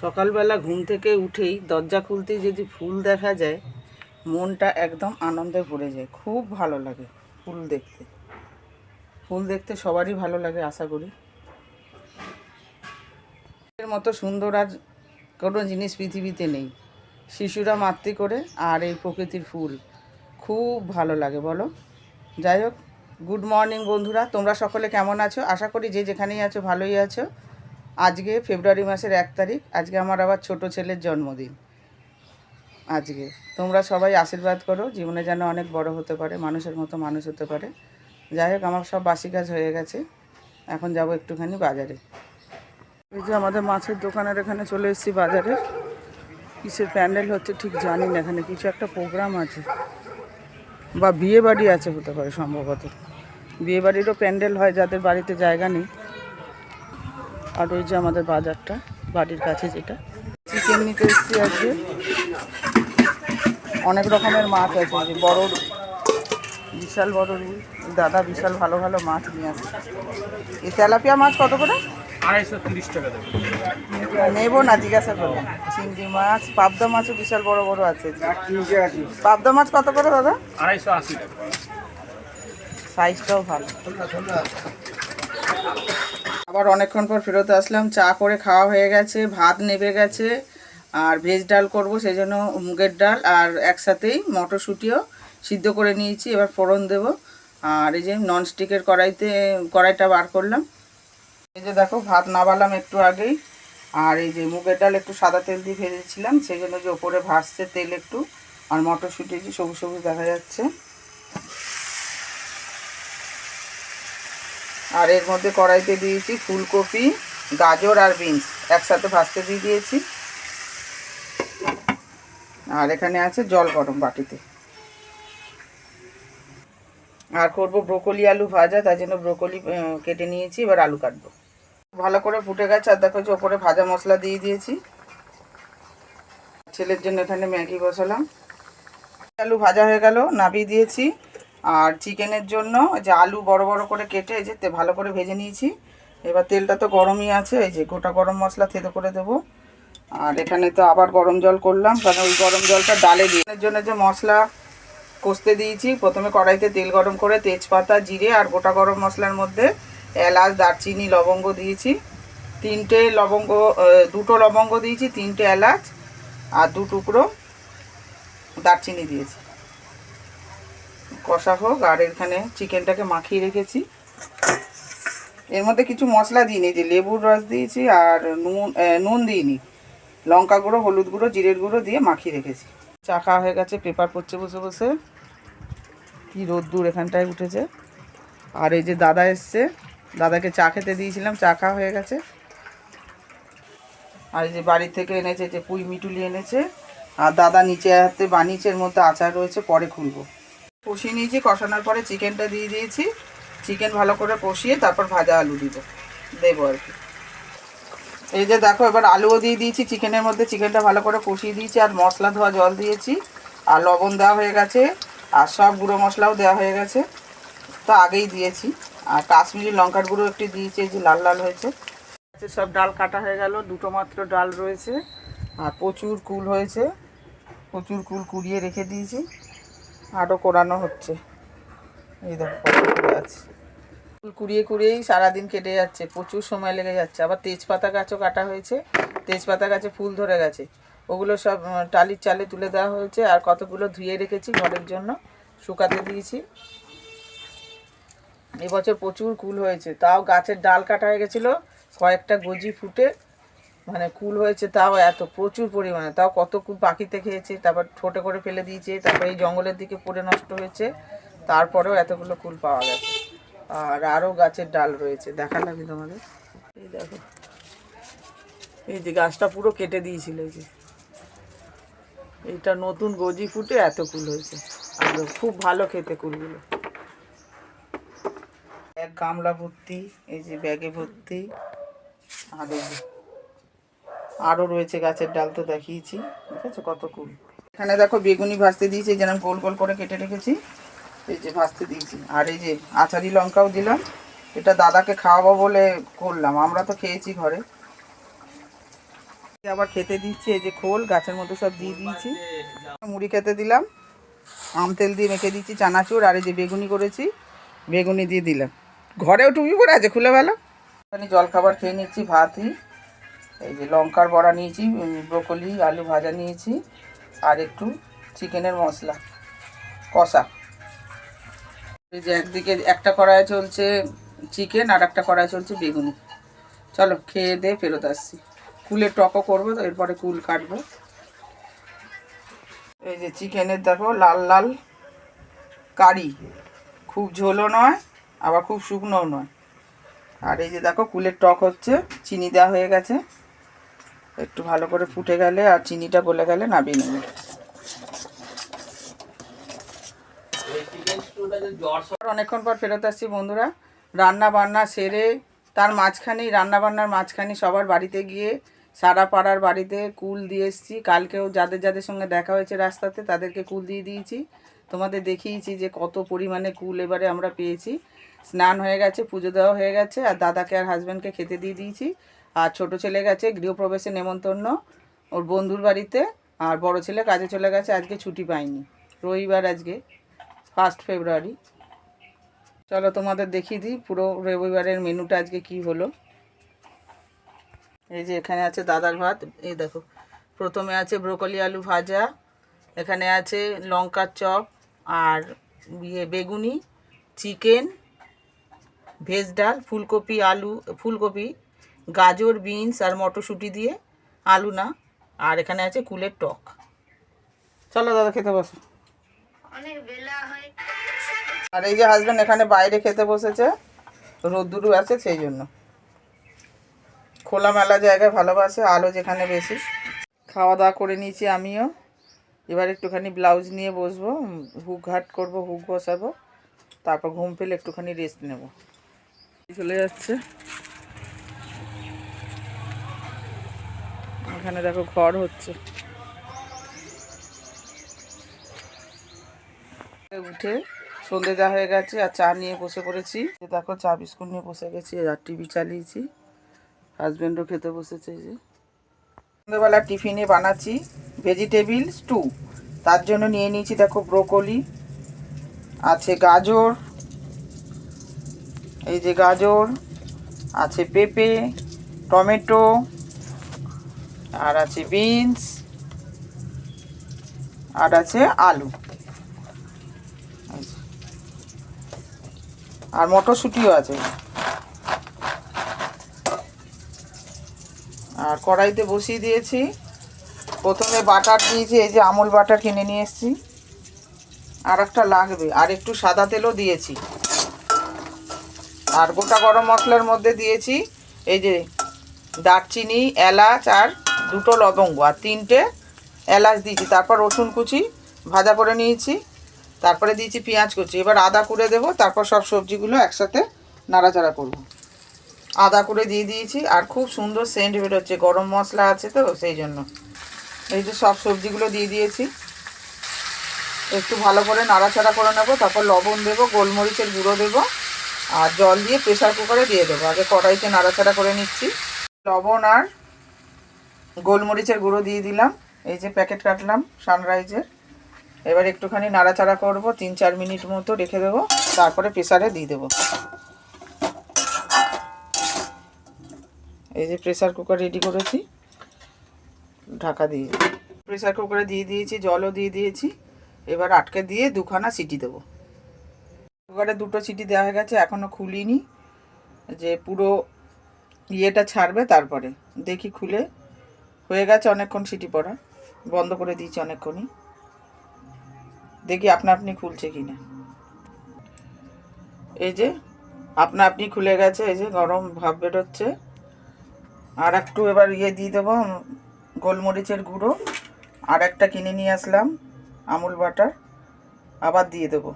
সকালবেলা ঘুম থেকে উঠেই দরজা খুলতেই যদি ফুল দেখা যায়, মনটা একদম আনন্দে ভরে যায়। খুব ভালো লাগে ফুল দেখতে। ফুল দেখতে সবারই ভালো লাগে, আশা করি। এর মতো সুন্দর আর কোনো জিনিস পৃথিবীতে নেই। শিশুরা মাতৃ করে আর এই প্রকৃতির ফুল। খুব ভালো লাগে, বলো। যাই হোক, গুড মর্নিং বন্ধুরা, তোমরা সকলে কেমন আছো? আশা করি যে যেখানেই আছো, ভালোই আছো। আজকে ফেব্রুয়ারি মাসের এক তারিখ, আজকে আমার আবার ছোট ছেলের জন্মদিন। আজকে। তোমরা সবাই আশীর্বাদ করো, জীবনে যেন অনেক বড় হতে পারে, মানুষের মতো মানুষ হতে পারে। যাই হোক, আমার সব বাসি কাজ হয়ে গেছে। এখন যাব একটুখানি বাজারে। এই যে আমাদের মাছের দোকানের এখানে চলে এসেছি বাজারে। কিসের প্যান্ডেল হচ্ছে ঠিক জানি না, এখানে কিছু একটা প্রোগ্রাম আছে। বা বিয়ে বাড়ি আছে হতে পারে সম্ভবত। বিয়ে বাড়িরও প্যান্ডেল হয় যাদের বাড়িতে জায়গা নেই। আর ওই যে আমাদের বাজারটা বাড়ির কাছে যেটা। চিকেন নিতে এসেছি আজকে। অনেক রকমের মাছ আছে যে বড় বিশাল বড় রুই। দাদা বিশাল ভালো ভালো মাছ নিয়ে আসে এই তেলাপিয়া মাছ কত করে? আড়াইশো তিরিশ টাকা নেব না জিজ্ঞাসা করব চিংড়ি মাছ পাবদা মাছও বিশাল বড় বড় আছে। পাবদা মাছ কত করে দাদা? আড়াইশো আশি টাকা। সাইজটাও ভালো। আবার অনেকক্ষণ পর ফেরত আসলাম, চা করে খাওয়া হয়ে গেছে, ভাত নেবে গেছে, আর ভেজ ডাল করব, সেই জন্য মুগের ডাল আর একসাথেই মটরশুঁটিও সিদ্ধ করে নিয়েছি, এবার ফোড়ন দেব। আর এই যে ননস্টিকের কড়াইতে, কড়াইটা বার করলাম। এই যে দেখো, ভাত নাবালাম একটু আগেই, আর এই যে মুগের ডাল একটু সাদা তেল দিয়ে ভেজেছিলাম, সেই জন্য যে ওপরে ভাসছে তেল একটু, আর মটরশুঁটি যে সবুজ সবুজ দেখা যাচ্ছে। আর এর মধ্যে কড়াইতে দিয়েছি ফুলকপি, গাজর আর বিনস। একসাথে ভাজতে দিয়ে দিয়েছি। আর এখানে আছে জল গরম বাটিতে। আর করব ব্রোকলি আলু ভাজা, তার জন্য ব্রোকলি কেটে নিয়েছি, এবার আলু কাটবো। ভালো করে ফুটে গেছে, আর দেখো ওপরে ভাজা মশলা দিয়ে দিয়েছি। ছেলের জন্য এখানে ম্যাগি বসালাম। আলু ভাজা হয়ে গেল, নাবিয়ে দিয়েছি। আর চিকেনের জন্য যে আলু বড় বড় করে কেটে এই যে ভালো করে ভেজে নিয়েছি। এবার তেলটা তো গরমই আছে, এই যে গোটা গরম মশলা থেতো করে দেবো। আর এখানে তো আবার গরম জল করলাম, কারণ ওই গরম জলটা ডালে দিয়ে জন্য যে মশলা কষতে দিয়েছি, প্রথমে কড়াইতে তেল গরম করে তেজপাতা, জিরে আর গোটা গরম মশলার মধ্যে এলাচ, দারচিনি, লবঙ্গ দিয়েছি। তিনটে লবঙ্গ দুটো লবঙ্গ দিয়েছি, তিনটে এলাচ আর দু টুকরো দারচিনি দিয়েছি। কষা হোক, আর এখানে চিকেনটাকে মাখিয়ে রেখেছি। এর মধ্যে কিছু মশলা দিইনি যে লেবুর রস দিয়েছি আর নুন নুন দিইনি। লঙ্কা গুঁড়ো, হলুদ গুঁড়ো, জিরের গুঁড়ো দিয়ে মাখিয়ে রেখেছি। চা খাওয়া হয়ে গেছে, পেপার পড়ছে বসে বসে। কি রোদ্দুর এখানটায় উঠেছে। আর এই যে দাদা এসছে, দাদাকে চা খেতে দিয়েছিলাম, চা খাওয়া হয়ে গেছে। আর এই যে বাড়ি থেকে এনেছে যে পুঁই মিটুলি এনেছে। আর দাদা নিচে হাতে বানিয়েছে, এর মধ্যে আচার রয়েছে, পরে খুলবো। কষিয়ে নিয়েছি কষানোর পরে চিকেনটা দিয়ে দিয়েছি। চিকেন ভালো করে কষিয়ে তারপর ভাজা আলু দিব দেবো আর কি। এই যে দেখো এবার আলুও দিয়ে দিয়েছি চিকেনের মধ্যে চিকেনটা ভালো করে কষিয়ে দিয়েছি আর মশলা ধোয়া জল দিয়েছি আর লবণ দেওয়া হয়ে গেছে আর সব গুঁড়ো মশলাও দেওয়া হয়ে গেছে। তো আগেই দিয়েছি আর কাশ্মীরি লঙ্কার গুঁড়ো একটু দিয়েছি এই যে লাল লাল হয়েছে। আচ্ছা, সব ডাল কাটা হয়ে গেল দুটো মাত্র ডাল রয়েছে আর প্রচুর কুল হয়েছে প্রচুর কুল কুড়িয়ে রেখে দিয়েছি। আরও কোরানো হচ্ছে। এই দেখো আছে। ফুল কুড়িয়ে কুড়িয়েই সারাদিন কেটে যাচ্ছে, প্রচুর সময় লেগে যাচ্ছে। আবার তেজপাতা গাছও কাটা হয়েছে, তেজপাতা গাছে ফুল ধরে গেছে। ওগুলো সব টালির চালে তুলে দেওয়া হয়েছে, আর কতগুলো ধুয়ে রেখেছি ঘরের জন্য, শুকাতে দিয়েছি। এবছর প্রচুর কুল হয়েছে, তাও গাছের ডাল কাটা হয়ে গেছিল, কয়েকটা গজি ফুটে মানে কুল হয়েছে তাও এত, প্রচুর পরিমাণে। তাও কত কুল পাখিতে খেয়েছে, তারপর ঠোঁটে করে ফেলে দিয়েছে, তারপর এই জঙ্গলের দিকে পড়ে নষ্ট হয়েছে, তারপরেও এতগুলো কুল পাওয়া গেছে। আর আরও গাছের ডাল রয়েছে, দেখালাম আমি তোমাদের? এই দেখো। এই যে গাছটা পুরো কেটে দিয়েছিল, এই যে। এইটা নতুন গজি ফুটে এত কুল হয়েছে। আর খুব ভালো খেতে কুলগুলো। এক গামলা ভর্তি, এই যে ব্যাগে ভর্তি। আর আরও রয়েছে গাছের ডাল তো দেখিয়েছি। দেখেছ কত কুল। এখানে দেখো বেগুনি ভাজতে দিয়েছি যেন গোল গোল করে কেটে রেখেছি। এই যে ভাজতে দিয়েছি। আর এই যে আচারি লঙ্কাও দিলাম। এটা দাদাকে খাওয়াবো বলে করলাম। আমরা তো খেয়েছি ঘরে। আবার খেতে দিচ্ছি, এই যে খোল, গাছের মধ্যে সব দিয়ে দিয়েছি। মুড়ি খেতে দিলাম। আম তেল দিয়ে মেখে দিচ্ছি চানাচুর, আর এই যে বেগুনি করেছি, বেগুনি দিয়ে দিলাম। ঘরেও টুপি পরে আছে, খুলে ভালো জল খাবার খেয়ে নিচ্ছি, ভাতই। এই যে লঙ্কার বড়া নিয়েছি ব্রোকলি, আলু ভাজা নিয়েছি, আর একটু চিকেনের মশলা, কষা। এই যে একদিকে একটা কড়াই চলছে চিকেন আর একটা কড়াই চলছে বেগুনি। চলো খেয়ে দিয়ে ফেরত আসছি। কুলের টকও করব, তো এরপরে কুল কাটবো। এই যে চিকেনের দেখো, লাল লাল কারি। খুব ঝোলও নয়, আবার খুব শুকনোও নয়। আর এই যে দেখো, কুলের টক হচ্ছে, চিনি দেওয়া হয়ে গেছে। একটু ভালো করে ফুটে গেলে আর চিনিটা গলে গেলে নামিয়ে নেবে। অনেকক্ষণ পর ফেরত আসছি বন্ধুরা। রান্না বান্না সেরে তার মাঝখানেই রান্না বান্নার মাঝখানে সবার বাড়িতে গিয়ে সারা পাড়ার বাড়িতে কুল দিয়ে এসেছি। কালকেও যাদের যাদের সঙ্গে দেখা হয়েছে রাস্তাতে, তাদেরকে কুল দিয়ে দিয়েছি। তোমাদের দেখিয়েছি যে কত পরিমাণে কুল এবারে আমরা পেয়েছি। স্নান হয়ে গেছে, পুজো দেওয়া হয়ে গেছে, আর দাদাকে আর হাজব্যান্ডকে খেতে দিয়ে দিয়েছি। আর ছোট ছেলে গেছে গৃহপ্রবেশে নেমন্তন্ন ওর বন্ধুর বাড়িতে, আর বড় ছেলে কাজে চলে গেছে, আজকে ছুটি পায়নি। রবিবার আজকে ফার্স্ট ফেব্রুয়ারি চলো তোমাদের দেখিয়ে দিই পুরো রবিবারের মেনুটা আজকে কি হলো। এই যে এখানে আছে দাদার ভাত, এই দেখো, প্রথমে আছে ব্রোকলি আলু ভাজা, এখানে আছে লঙ্কার চপ, আর ইয়ে বেগুনি, চিকেন, ভেজ ডাল, ফুলকপি আলু, ফুলকপি গাজর বিনস আর মটরশুঁটি দিয়ে আলু না আর এখানে আছে কুলের টক। চলো দাদা খেতে বসো। আর এই যে হাজবেন্ড এখানে বাইরে খেতে বসেছে রোদ্দুরু আছে সেই জন্য। খোলামেলা জায়গায় ভালোবাসে আলো যেখানে বেশি। খাওয়া দাওয়া করে নিয়েছি আমিও। এবার একটুখানি ব্লাউজ নিয়ে বসবো হুক ঘাট করব হুক বসাবো তারপর ঘুম ফেলে একটুখানি রেস্ট নেব। চলে যাচ্ছে। এখানে দেখো ঘর হচ্ছে। উঠে সন্ধে দেওয়া হয়ে গেছে আর চা নিয়ে বসে পড়েছি। দেখো চা বিস্কুট নিয়ে বসে গেছি, আর টিভি চালিয়েছি। হাজব্যান্ডও খেতে বসেছে যে। সন্ধ্যেবেলা টিফিনে বানাচ্ছি ভেজিটেবিল স্টু। তার জন্য নিয়ে নিয়েছি দেখো ব্রোকলি, আছে গাজর, এই যে গাজর, আছে পেঁপে, টমেটো আর আছে বিনস, আর আছে আলু। আর মটরশুঁটিও আছে। আর কড়াইতে বসিয়ে দিয়েছি। প্রথমে বাটার দিয়েছি, এই যে আমুল বাটার কিনে নিয়ে এসেছি। আর একটা লাগবে, আর একটু সাদা তেলও দিয়েছি। আর গোটা গরম মশলার মধ্যে দিয়েছি, এই যে দারচিনি, এলাচ আর দুটো লবঙ্গ আর তিনটে এলাচ দিয়েছি। তারপর রসুন কুচি, ভাজা করে নিয়েছি। তারপরে দিয়েছি পেঁয়াজ কুচি। এবার আদা করে দেবো, তারপর সব সবজিগুলো একসাথে নাড়াচাড়া করব। আদা করে দিয়ে দিয়েছি আর খুব সুন্দর সেন্ট বেরোচ্ছে, গরম মশলা আছে তো, সেই জন্য। এই যে সব সবজিগুলো দিয়ে দিয়েছি। একটু ভালো করে নাড়াচাড়া করে নেব, তারপর লবণ দেবো, গোলমরিচের গুঁড়ো দেবো, আর জল দিয়ে প্রেশার কুকারে দিয়ে দেবো। আগে কড়াইতে নাড়াচাড়া করে নিচ্ছি। লবণ আর গোলমরিচের গুঁড়ো দিয়ে দিলাম। এই যে প্যাকেট কাটলাম সানরাইজের। এবার একটুখানি নাড়াচাড়া করব, তিন চার মিনিট মতো রেখে দেবো, তারপরে প্রেসারে দিয়ে দেবো। এই যে প্রেসার কুকার রেডি করেছি, ঢাকা দিয়ে। প্রেসার কুকারে দিয়ে দিয়েছি, জলও দিয়ে দিয়েছি। এবার আটকে দিয়ে দুখানা সিটি দেবো। কুকারে দুটো সিটি দেওয়া হয়ে গেছে এখনও খুলিনি। যে পুরো ইয়েটা ছাড়বে তারপরে, দেখি খুলে হয়ে গেছে অনেকক্ষণ সিটি পড়া। বন্ধ করে দিয়েছি অনেকক্ষণই। দেখি আপনা আপনি খুলছে কি না এই যে, আপনা আপনি খুলে গেছে, এই যে গরম ভাব বেরোচ্ছে। আর একটু এবার ইয়ে দিয়ে দেবো গোলমরিচের গুঁড়ো। আর একটা কিনে নিয়ে আসলাম, আমুল বাটার। আবার দিয়ে দেবো।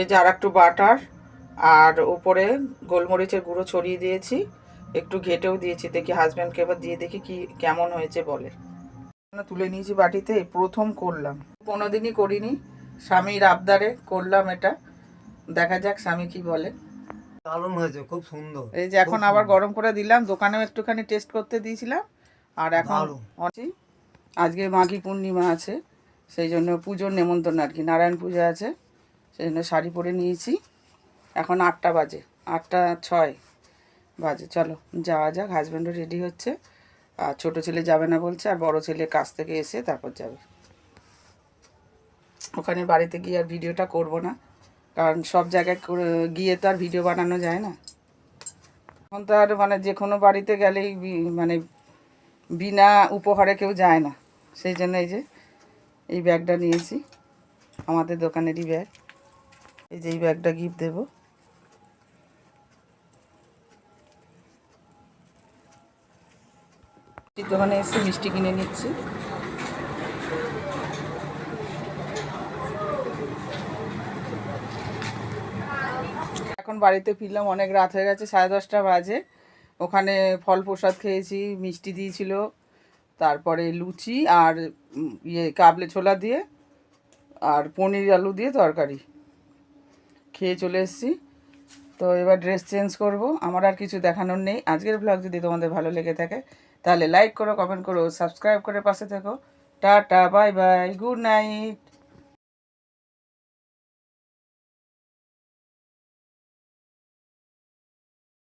এই যে আর একটু বাটার, আর উপরে গোলমরিচের গুঁড়ো ছড়িয়ে দিয়েছি। একটু ঘেটেও দিয়েছি দেখি হাজব্যান্ডকে এবার দিয়ে দেখি কি কেমন হয়েছে বলে। তুলে নিয়েছি বাটিতে প্রথম করলাম। কোনো দিনই করিনি স্বামীর আবদারে করলাম এটা। দেখা যাক স্বামী কি বলে। দারুণ হয়েছে খুব সুন্দর। এই যে এখন আবার গরম করে দিলাম দোকানেও একটুখানি টেস্ট করতে দিয়েছিলাম আর এখন। আজকে মাঘী পূর্ণিমা আছে সেই জন্য পুজোর নেমন্তন্ন আর কি নারায়ণ পূজা আছে সেই জন্য শাড়ি পরে নিয়েছি। এখন আটটা বাজে আটটা ছয়। বাজে, চলো, যাওয়া যাক হাজব্যান্ডও রেডি হচ্ছে। আর ছোটো ছেলে যাবে না বলছে, আর বড় ছেলে কাজ থেকে এসে তারপর যাবে। ওখানে বাড়িতে গিয়ে আর ভিডিওটা করব না, কারণ সব জায়গায় গিয়ে তো আর ভিডিও বানানো যায় না। এখন তো আর মানে যে কোনো বাড়িতে গেলেই মানে বিনা উপহারে কেউ যায় না। সেই জন্য এই যে, এই ব্যাগটা নিয়েছি, আমাদের দোকানেরই ব্যাগ। এই যে এই ব্যাগটা গিফট দেবো। দোকানে এসে মিষ্টি কিনে নিচ্ছি। এখন বাড়িতে ফিরলাম, অনেক রাত হয়ে গেছে, সাড়ে দশটা বাজে। ওখানে ফল প্রসাদ খেয়েছি, মিষ্টি দিয়েছিল, তারপরে লুচি আর ইয়ে কাবলে ছোলা দিয়ে আর পনির আলু দিয়ে তরকারি। খেয়ে চলে এসেছি। তো এবার ড্রেস চেঞ্জ করব, আমার আর কিছু দেখানোর নেই। আজকের ব্লগ যদি তোমাদের ভালো লেগে থাকে তাহলে লাইক করো কমেন্ট করো সাবস্ক্রাইব করে পাশে থেকো। Tata bye bye good night